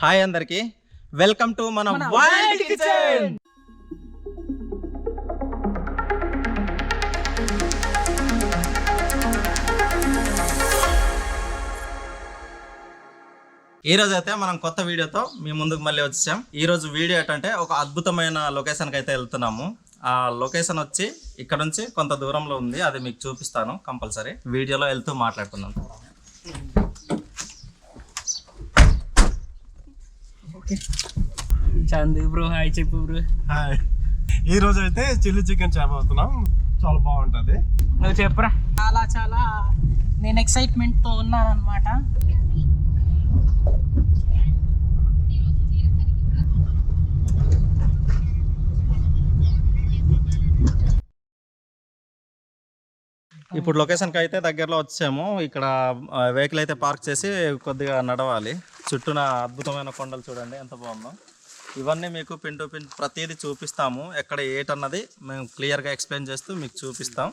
Hi అందరికి. Welcome to మన wild kitchen ఈ రోజు అయితే మనం కొత్త వీడియోతో మీ ముందుకు మళ్ళీ వచ్చాం ఈ రోజు వీడియో ఏంటంటే ఒక అద్భుతమైన లొకేషన్కి అయితే వెళ్తున్నాము. ఆ లొకేషన్ వచ్చి ఇక్కడ నుంచి కొంత దూరంలో ఉంది. అది మీకు చూపిస్తాను కంపల్సరీ. వీడియోలో వెళ్తూ మాట్లాడుతున్నాం చందు బ్రో హాయ్ చెప్పు బ్రో. హాయ్. ఈ రోజు అయితే చిల్లీ చికెన్ చేయబోతున్నాం చాలా బాగుంటది. నువ్వు చెప్పురా. చాలా చాలా. నేను ఎక్సైట్మెంట్తో ఉన్నాను అనమాట ఇప్పుడు లొకేషన్కి అయితే దగ్గరలో వచ్చాము. ఇక్కడ వెహికల్ అయితే పార్క్ చేసి కొద్దిగా నడవాలి. చుట్టూన అద్భుతమైన కొండలు చూడండి ఎంత బాగుందో. ఇవన్నీ మీకు పిన్ టు పిన్ ప్రతిదీ చూపిస్తాము ఎక్కడ ఏటన్నది మేము క్లియర్గా ఎక్స్ప్లెయిన్ చేస్తూ మీకు చూపిస్తాం.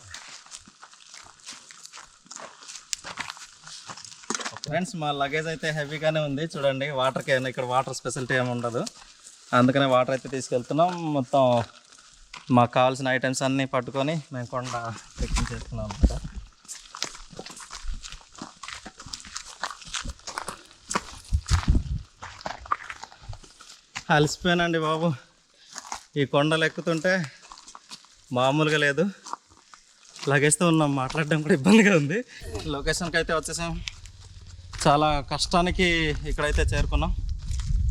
ఫ్రెండ్స్ మా లగేజ్ అయితే హెవీగానే ఉంది చూడండి వాటర్కి ఏమైనా ఇక్కడ వాటర్ స్పెషాలిటీ ఏమి ఉండదు. అందుకనే వాటర్ అయితే తీసుకెళ్తున్నాం మొత్తం మాకు కావాల్సిన ఐటమ్స్ అన్నీ పట్టుకొని మేము కొండ ఎక్కించేస్తున్నాం అనమాట అలసిపోయానండి బాబు. ఈ కొండలు ఎక్కుతుంటే మామూలుగా లేదు. లగేస్తూ ఉన్నాం మాట్లాడడం కూడా ఇబ్బందిగా ఉంది. లొకేషన్కి అయితే వచ్చేసాం. చాలా కష్టానికి ఇక్కడైతే చేరుకున్నాం.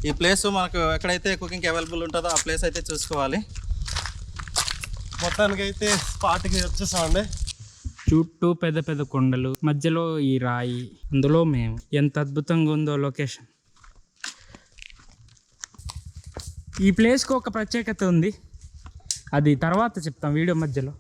ఈ ప్లేస్ మనకు ఎక్కడైతే కుకింగ్కి అవైలబుల్ ఉంటుందో ఆ ప్లేస్ అయితే చూసుకోవాలి. మొత్తానికి అయితే స్పాట్కి వచ్చేసామండి. చుట్టూ పెద్ద పెద్ద కొండలు మధ్యలో ఈ రాయి అందులో మేము. ఎంత అద్భుతంగా ఉందో లొకేషన్. ఈ ప్లేస్కి ఒక ప్రత్యేకత ఉంది. అది తర్వాత చెప్తాం వీడియో మధ్యలో.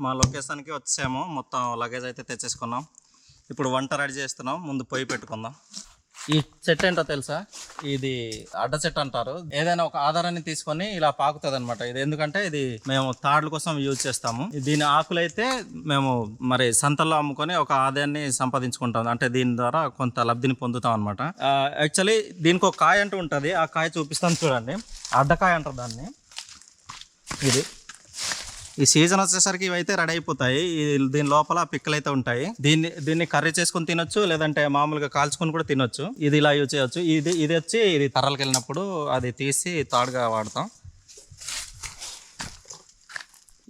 మా లొకేషన్కి వచ్చాము. మొత్తం లగేజ్ అయితే తెచ్చేసుకున్నాం. ఇప్పుడు వంట రెడీ చేస్తున్నాం. ముందు పొయ్యి పెట్టుకుందాం. ఈ చెట్టు ఏంటో తెలుసా? ఇది అడ్డ చెట్టు అంటారు. ఏదైనా ఒక ఆధారాన్ని తీసుకొని ఇలా పాకుతుంది అనమాట ఇది ఎందుకంటే ఇది మేము తాడ్ల కోసం యూజ్ చేస్తాము. దీని ఆకులైతే మేము మరి సంతల్లో అమ్ముకొని ఒక ఆదాయాన్ని సంపాదించుకుంటాం. అంటే దీని ద్వారా కొంత లబ్ధిని పొందుతాం అనమాట యాక్చువల్లీ దీనికి ఒక కాయ అంటూ ఉంటుంది. ఆ కాయ చూపిస్తాను చూడండి. అడ్డకాయ అంటారు దాన్ని. ఇది. ఈ సీజన్ వచ్చేసరికి ఇవైతే రెడీ అయిపోతాయి. దీని లోపల పిక్కలు అయితే ఉంటాయి. దీన్ని దీన్ని కర్రీ చేసుకొని తినొచ్చు లేదంటే మామూలుగా కాల్చుకొని కూడా తినొచ్చు. ఇది ఇలా యూజ్ చేయొచ్చు. ఇది ఇది వచ్చి ఇది తరలికి వెళ్ళినప్పుడు అది తీసి తాడుగా వాడతాం.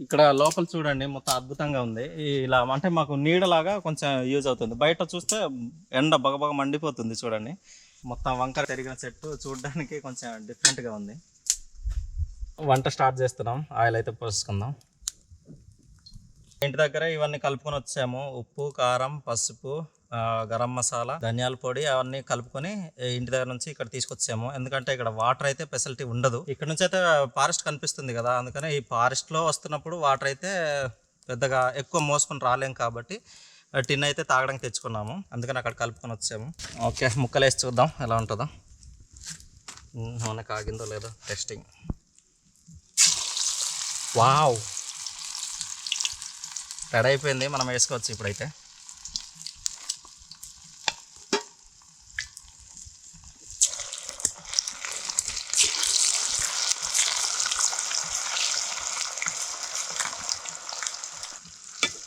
ఇక్కడ లోపల చూడండి మొత్తం అద్భుతంగా ఉంది. ఇలా అంటే మాకు నీడలాగా కొంచెం యూజ్ అవుతుంది. బయట చూస్తే ఎండ బగబగ మండిపోతుంది చూడండి. మొత్తం వంకర తిరిగిన చెట్టు చూడడానికి కొంచెం డిఫరెంట్గా ఉంది. వంట స్టార్ట్ చేస్తున్నాం. ఆయిల్ అయితే పోసుకుందాం. ఇంటి దగ్గర ఇవన్నీ కలుపుకొని వచ్చాము. ఉప్పు కారం పసుపు గరం మసాలా ధనియాల పొడి అవన్నీ కలుపుకొని ఇంటి దగ్గర నుంచి ఇక్కడ తీసుకొచ్చాము. ఎందుకంటే ఇక్కడ వాటర్ అయితే ఫెసిలిటీ ఉండదు. ఇక్కడ నుంచి అయితే ఫారెస్ట్ కనిపిస్తుంది కదా అందుకని ఈ ఫారెస్ట్లో వస్తున్నప్పుడు వాటర్ అయితే పెద్దగా ఎక్కువ మోసుకొని రాలేం కాబట్టి టిన్ అయితే తాగడానికి తెచ్చుకున్నాము. అందుకని అక్కడ కలుపుకొని వచ్చాము. ఓకే ముక్కలు వేసి చూద్దాం ఎలా ఉంటుందో. మనకు నూనె కాగిందో లేదో టెస్టింగ్. వావ్! రెడీ అయిపోయింది మనం వేసుకోవచ్చు ఇప్పుడైతే.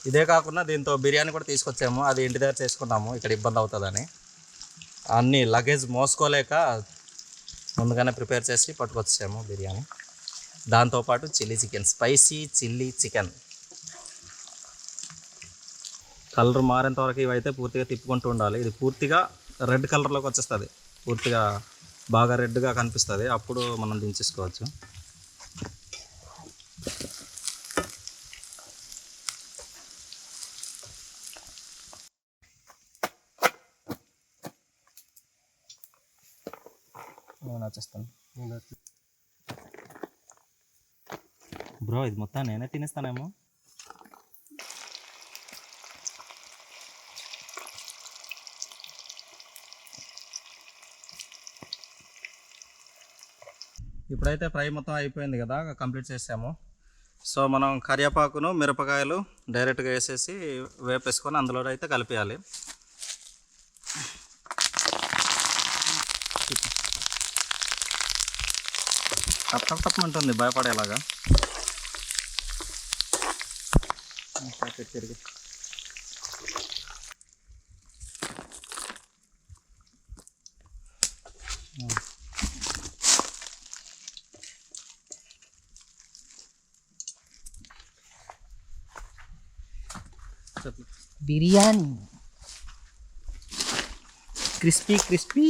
ఇదే కాకుండా దీంతో బిర్యానీ కూడా తీసుకొచ్చాము. అది ఇంటి దగ్గర చేసుకున్నాము ఇక్కడ ఇబ్బంది అవుతుందని. అన్ని లగేజ్ మోసుకోలేక ముందుగానే ప్రిపేర్ చేసి పట్టుకొచ్చాము బిర్యానీ. దాంతోపాటు chilli chicken spicy chilli chicken. Colour మారేంత వరకు ఇవైతే పూర్తిగా తిప్పుకుంటూ ఉండాలి. ఇది పూర్తిగా రెడ్ కలర్లోకి వచ్చేస్తుంది. పూర్తిగా బాగా రెడ్గా కనిపిస్తుంది. అప్పుడు మనం దించేసుకోవచ్చు. నేను వచ్చేస్తాను. బ్రో ఇది మొత్తం నేనే తినేస్తానేమో. ఇప్పుడైతే ఫ్రై మొత్తం అయిపోయింది కదా కంప్లీట్ చేసాము. సో మనం కరివేపాకును మిరపకాయలు డైరెక్ట్గా వేసేసి వేపేసుకొని అందులో అయితే కలిపేయాలి. టప్ టప్ టప్ ఉంటుంది భయపడేలాగా. తిరిగి బిర్యానీ. Crispy crispy.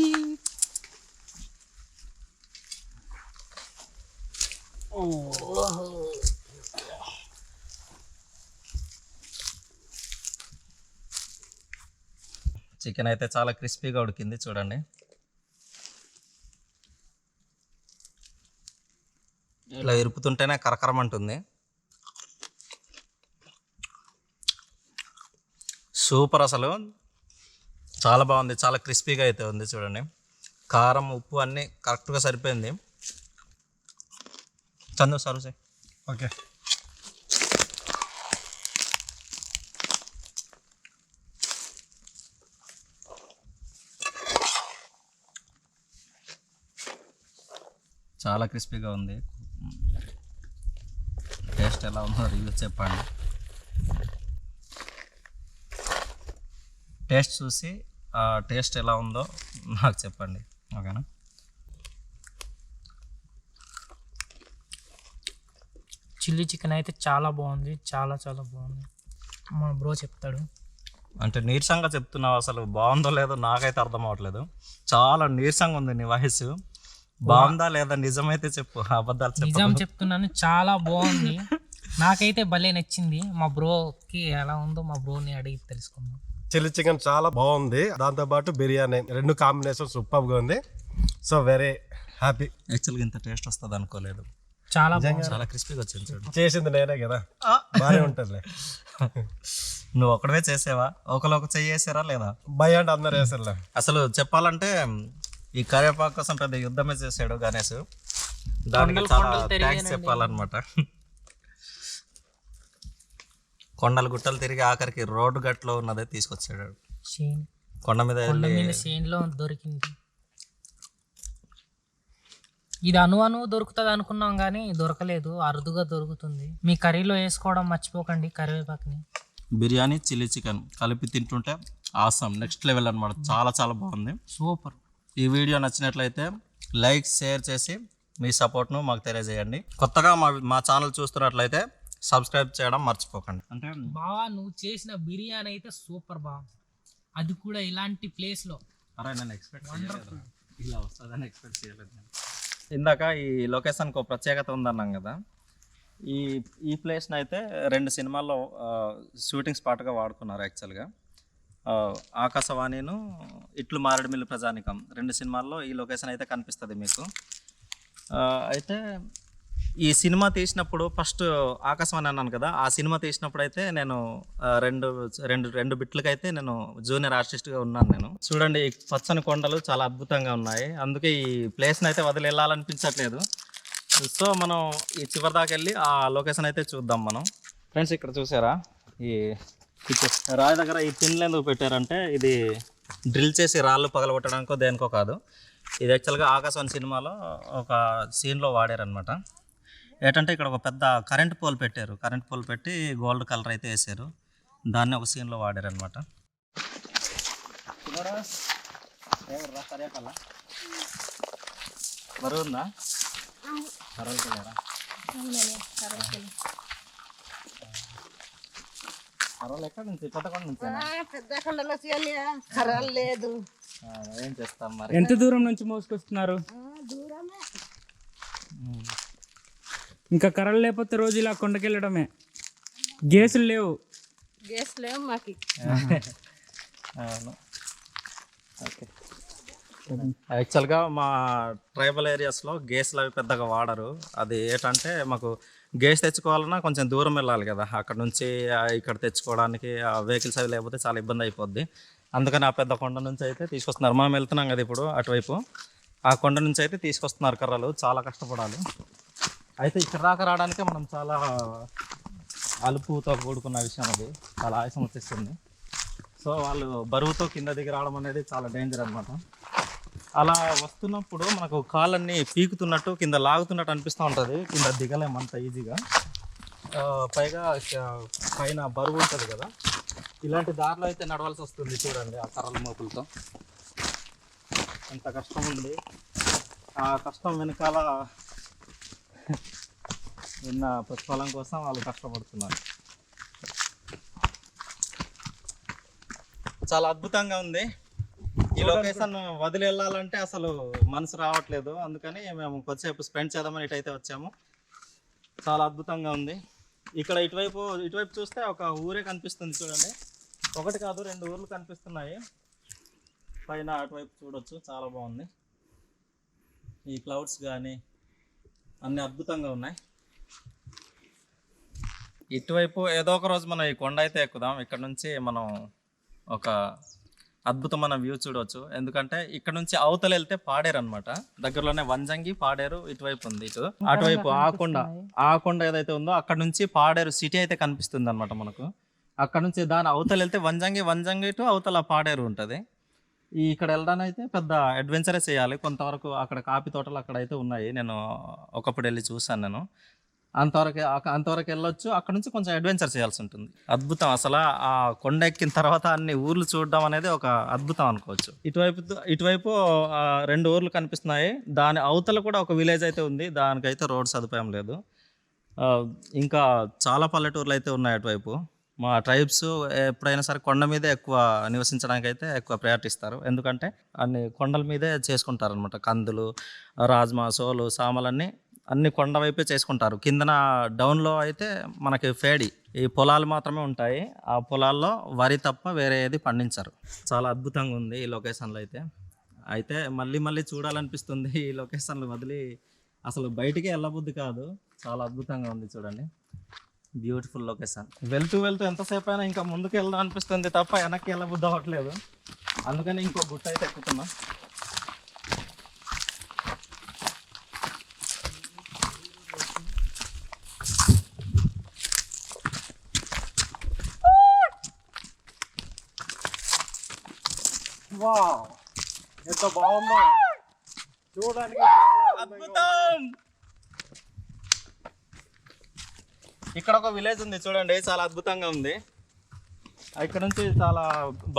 చికెన్ అయితే చాలా క్రిస్పీగా ఉడికింది చూడండి. ఇలా ఇరుపుతుంటేనే కరకరమంటుంది. సూపర్ అసలు. చాలా బాగుంది చాలా క్రిస్పీగా అయితే ఉంది చూడండి. కారం ఉప్పు అన్నీ కరెక్ట్గా సరిపోయింది. చందు చేయి ఓకే. చాలా క్రిస్పీగా ఉంది. టేస్ట్ ఎలా ఉందో రివ్యూ చెప్పండి. టేస్ట్ చూసి ఆ టేస్ట్ ఎలా ఉందో నాకు చెప్పండి. ఓకేనా? చిల్లీ చికెన్ అయితే చాలా బాగుంది చాలా చాలా బాగుంది. మా బ్రో చెప్తాడు. అంటే నీరసంగా చెప్తున్నావు అసలు బాగుందో లేదో నాకైతే అర్థం అవ్వట్లేదు. చాలా నీరసంగా ఉంది నీ వయసు. బాగుందా లేదా నిజమైతే చెప్పు అబద్ధాలు నిజం చెప్తున్నాను చాలా బాగుంది. నాకైతే భలే నచ్చింది. మా బ్రోకి ఎలా ఉందో మా బ్రోని అడిగి తెలుసుకుందాం. చిల్లీ చికెన్ చాలా బాగుంది. దాంతో పాటు బిర్యానీ. రెండు కాంబినేషన్ సూపర్గా ఉంది. So very happy. యాక్చువల్గా ఇంత టేస్ట్ వస్తుంది అనుకోలేదు. చాలా బాగుంది. చాలా క్రిస్పీగా వచ్చింది చూడు. చేసింది నేనే కదా. బాగానే ఉంటుందిలే. నువ్వు ఒక్కడవే చేసావా? ఒకరు ఒక చెయ్యి వేసారా లేదా? భయ అంటే అందరు వేసారులే. అసలు చెప్పాలంటే ఈ కరివేపాకు కోసం పెద్ద యుద్ధమే చేశాడు గణేష్. దానికి చాలా థ్యాంక్స్ చెప్పాలన్నమాట. కొండలు గుట్టలు తిరిగి ఆఖరికి రోడ్డు గట్లో ఉన్నదే తీసుకొచ్చాడు. కొండ మీద దొరికింది. ఇది అను అను దొరుకుతుంది అనుకున్నాం కానీ దొరకలేదు. అరుదుగా దొరుకుతుంది. మీ కర్రీలో వేసుకోవడం మర్చిపోకండి కరివేపాకుని. బిర్యానీ చిల్లీ చికెన్ కలిపి తింటుంటే ఆసమ్. నెక్స్ట్ లెవెల్ అన్నమాట. చాలా చాలా బాగుంది. సూపర్. ఈ వీడియో నచ్చినట్లయితే లైక్ షేర్ చేసి మీ సపోర్ట్ను మాకు తెలియజేయండి. కొత్తగా మా మా ఛానల్ చూస్తున్నట్లయితే సబ్స్క్రైబ్ చేయడం మర్చిపోకండి. అంటే బావా నువ్వు చేసిన బిర్యానీ అయితే సూపర్ బాగుంది అది కూడా ఇలాంటి ప్లేస్లో అరే నేను ఎక్స్పెక్ట్ చేయలేదు ఇలా వస్తుందని ఎక్స్పెక్ట్ చేయలేదు నేను. ఇందాక ఈ లొకేషన్కి ఒక ప్రత్యేకత ఉందన్నాం కదా. ఈ ఈ ప్లేస్ని అయితే రెండు సినిమాల్లో షూటింగ్ స్పాట్గా వాడుకున్నారు యాక్చువల్గా ఆ, ఆకాశవాణిను ఇట్లు మారేడుమిల్లి ప్రజానికం. రెండు సినిమాల్లో ఈ లొకేషన్ అయితే కనిపిస్తుంది మీకు. ఆ, అయితే ఈ సినిమా తీసినప్పుడు ఫస్ట్ ఆకాశవాణి అన్నాను కదా ఆ సినిమా తీసినప్పుడు అయితే నేను రెండు రెండు రెండు బిట్లకైతే నేను జూనియర్ ఆర్టిస్ట్గా ఉన్నాను నేను. చూడండి ఈ పచ్చని కొండలు చాలా అద్భుతంగా ఉన్నాయి. అందుకే ఈ ప్లేస్ని అయితే వదిలి వెళ్ళాలనిపించట్లేదు సో మనం ఈ చివరి దాకా వెళ్ళి ఆ లొకేషన్ అయితే చూద్దాం మనం. ఫ్రెండ్స్ ఇక్కడ చూసారా? ఈ రాయి దగ్గర ఈ పిన్లు ఎందుకు పెట్టారంటే ఇది డ్రిల్ చేసి రాళ్ళు పగలగొట్టడానికో దేనికో కాదు. ఇది యాక్చువల్గా ఆకాశవాణి సినిమాలో ఒక సీన్లో వాడారనమాట ఏంటంటే ఇక్కడ ఒక పెద్ద కరెంట్ పోల్ పెట్టారు. కరెంట్ పోల్ పెట్టి గోల్డ్ కలర్ అయితే వేసారు. దాన్ని ఒక సీన్లో వాడారనమాట బరువుందా? కర్రలు కర్రలు ఎక్కడి నుంచి? పెద్దకొండ నుంచి పెద్ద కొండలో చేయలే కర్రలు లేదు. ఏం చేస్తాం మరి? ఎంత దూరం నుంచి మోసుకొస్తున్నారు? ఇంకా కర్రలు లేకపోతే రోజు ఇలా కొండకెళ్ళడమే. గేసులు లేవు. గ్యాస్ లేవు మాకు. అవును. ఓకే. యాక్చువల్గా మా ట్రైబల్ ఏరియాస్లో గేస్లు అవి పెద్దగా వాడరు. అది ఏంటంటే మాకు గేస్ తెచ్చుకోవాలన్నా కొంచెం దూరం వెళ్ళాలి కదా. అక్కడ నుంచి ఇక్కడ తెచ్చుకోవడానికి ఆ వెహికల్స్ అవి లేకపోతే చాలా ఇబ్బంది అయిపోద్ది. అందుకని ఆ పెద్ద కొండ నుంచి అయితే తీసుకొస్తున్నారు. మనం వెళ్తున్నాం కదా ఇప్పుడు అటువైపు. ఆ కొండ నుంచి అయితే తీసుకొస్తున్నారు కర్రలు. చాలా కష్టపడాలి. అయితే ఇక్కడ దాకా రావడానికే మనం చాలా అలుపుతో కూడుకున్న విషయం అది. చాలా ఆయాసం వచ్చేస్తుంది సో వాళ్ళు బరువుతో కింద దిగి రావడం అనేది చాలా డేంజర్ అనమాట అలా వస్తున్నప్పుడు మనకు కాళ్ళన్నీ పీకుతున్నట్టు కింద లాగుతున్నట్టు అనిపిస్తూ ఉంటుంది. కింద దిగలేం అంత ఈజీగా. పైగా పైన బరువు ఉంటుంది కదా. ఇలాంటి దారిలో అయితే నడవాల్సి వస్తుంది చూడండి ఆ కర్రల మోపులతో. ఎంత కష్టం ఉంది. ఆ కష్టం వెనకాల విన్న ప్రతిఫలం కోసం వాళ్ళు కష్టపడుతున్నారు. చాలా అద్భుతంగా ఉంది. ఈ లొకేషన్ వదిలి వెళ్ళాలంటే అసలు మనసు రావట్లేదు. అందుకని మేము కొద్దిసేపు స్పెండ్ చేద్దామని ఇటైతే వచ్చాము. చాలా అద్భుతంగా ఉంది. ఇక్కడ ఇటువైపు ఇటువైపు చూస్తే ఒక ఊరే కనిపిస్తుంది చూడండి. ఒకటి కాదు రెండు ఊర్లు కనిపిస్తున్నాయి. పైన అటువైపు చూడొచ్చు. చాలా బాగుంది. ఈ క్లౌడ్స్ కానీ అన్ని అద్భుతంగా ఉన్నాయి. ఇటువైపు ఏదో ఒక రోజు మనం ఈ కొండ అయితే ఎక్కుదాం. ఇక్కడ నుంచి మనం ఒక అద్భుతమైన వ్యూ చూడవచ్చు ఎందుకంటే ఇక్కడ నుంచి అవతల వెళ్తే పాడేరు అనమాట దగ్గరలోనే వంజంగి పాడేరు ఇటువైపు ఉంది ఇటు. అటువైపు ఆ కొండ ఆ కొండ ఏదైతే ఉందో అక్కడ నుంచి పాడేరు సిటీ అయితే కనిపిస్తుంది అనమాట మనకు. అక్కడ నుంచి దాని అవతల వెళ్తే వంజంగి వంజంగి టు అవతల పాడేరు ఉంటుంది. ఈ ఇక్కడ వెళ్ళడానికి అయితే పెద్ద అడ్వెంచరే చేయాలి. కొంతవరకు అక్కడ కాఫీ తోటలు అక్కడ అయితే ఉన్నాయి. నేను ఒకప్పుడు వెళ్ళి చూసాను నేను. అంతవరకు అంతవరకు వెళ్ళొచ్చు. అక్కడ నుంచి కొంచెం అడ్వెంచర్ చేయాల్సి ఉంటుంది. అద్భుతం అసలు. ఆ కొండ ఎక్కిన తర్వాత అన్ని ఊర్లు చూడడం అనేది ఒక అద్భుతం అనుకోవచ్చు. ఇటువైపు ఇటువైపు రెండు ఊర్లు కనిపిస్తున్నాయి. దాని అవతల కూడా ఒక విలేజ్ అయితే ఉంది. దానికైతే రోడ్ సదుపాయం లేదు. ఇంకా చాలా పల్లెటూర్లు అయితే ఉన్నాయి అటువైపు. మా ట్రైబ్స్ ఎప్పుడైనా సరే కొండ మీదే ఎక్కువ నివసించడానికి అయితే ఎక్కువ ప్రయాటిస్తారు ఎందుకంటే అన్ని కొండల మీదే చేసుకుంటారు అనమాట కందులు రాజ్మా సోలు సామలన్నీ అన్ని కొండ వైపే చేసుకుంటారు. కిందన డౌన్లో అయితే మనకి ఫేడి. ఈ పొలాలు మాత్రమే ఉంటాయి. ఆ పొలాల్లో వరి తప్ప వేరే ఏది పండించరు. చాలా అద్భుతంగా ఉంది ఈ లొకేషన్లో అయితే. అయితే మళ్ళీ మళ్ళీ చూడాలనిపిస్తుంది ఈ లొకేషన్లు వదిలి అసలు బయటికి వెళ్ళబుద్ధి కాదు. చాలా అద్భుతంగా ఉంది చూడండి. Beautiful location. వెళ్తూ వెళ్తూ ఎంతసేపు అయినా ఇంకా ముందుకు వెళ్దాం అనిపిస్తుంది తప్ప వెనక్కి వెళ్ళబుద్ధి అవ్వట్లేదు. అందుకని ఇంకో గుట్ట అయితే ఎక్కుతున్నాం. వావ్. ఎంత బాగుందో. చూడడానికి అద్భుతం! ఇక్కడ ఒక విలేజ్ ఉంది చూడండి చాలా అద్భుతంగా ఉంది. ఇక్కడ నుంచి చాలా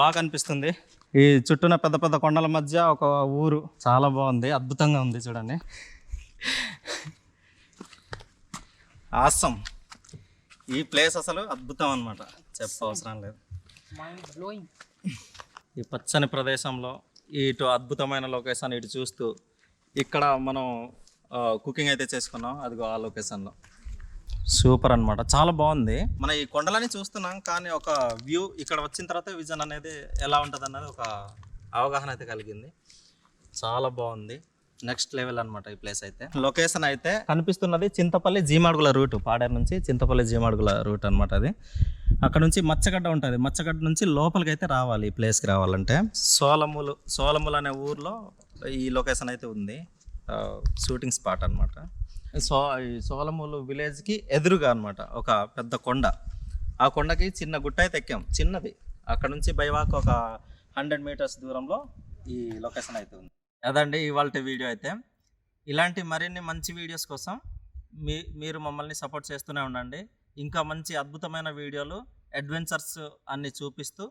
బాగా అనిపిస్తుంది ఈ చుట్టూన పెద్ద పెద్ద కొండల మధ్య ఒక ఊరు చాలా బాగుంది అద్భుతంగా ఉంది చూడండి. ఆసం ఈ ప్లేస్ అసలు అద్భుతం అనమాట చెప్పవసరం లేదు. మైండ్ బ్లోయింగ్ ఈ పచ్చని ప్రదేశంలో ఇటు అద్భుతమైన లొకేషన్ ఇటు చూస్తూ ఇక్కడ మనం కుకింగ్ అయితే చేసుకున్నాం. అదిగో ఆ లొకేషన్లో. సూపర్ అన్నమాట. చాలా బాగుంది. మన ఈ కొండలని చూస్తున్నాం కానీ ఒక వ్యూ ఇక్కడ వచ్చిన తర్వాత విజన్ అనేది ఎలా ఉంటుంది అన్నది ఒక అవగాహన అయితే కలిగింది. చాలా బాగుంది. నెక్స్ట్ లెవెల్ అనమాట ఈ ప్లేస్ అయితే. లొకేషన్ అయితే కనిపిస్తున్నది చింతపల్లి జీమాడుగుల రూట్ పాడేరు నుంచి చింతపల్లి జీమాడుగుల రూట్ అన్నమాట అది. అక్కడ నుంచి మచ్చగడ్డ ఉంటుంది. మచ్చగడ్డ నుంచి లోపలికి అయితే రావాలి ఈ ప్లేస్కి రావాలంటే. సోలములు సోలములు అనే ఊర్లో ఈ లొకేషన్ అయితే ఉంది. షూటింగ్ స్పాట్ అనమాట సో ఈ సోలములు విలేజ్కి ఎదురుగా అనమాట ఒక పెద్ద కొండ. ఆ కొండకి చిన్న గుట్ట అయితే ఎక్కాం. చిన్నది. అక్కడ నుంచి బైవాక్ ఒక హండ్రెడ్ మీటర్స్ దూరంలో ఈ లొకేషన్ అయితే ఉంది. అదండి ఇవాళ వీడియో అయితే. ఇలాంటి మరిన్ని మంచి వీడియోస్ కోసం మీ మీరు మమ్మల్ని సపోర్ట్ చేస్తూనే ఉండండి. ఇంకా మంచి అద్భుతమైన వీడియోలు అడ్వెంచర్స్ అన్ని చూపిస్తూ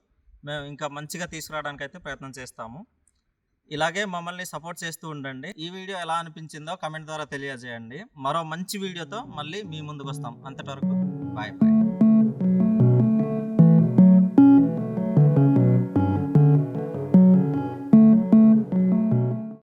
మేము ఇంకా మంచిగా తీసుకురావడానికి అయితే ప్రయత్నం చేస్తాము. ఇలాగే మమ్మల్ని సపోర్ట్ చేస్తూ ఉండండి. ఈ వీడియో ఎలా అనిపించిందో కమెంట్ ద్వారా తెలియజేయండి. మరో మంచి వీడియోతో మళ్ళీ మీ ముందుకు వస్తాం. అంతటి వరకు బాయ్ బాయ్.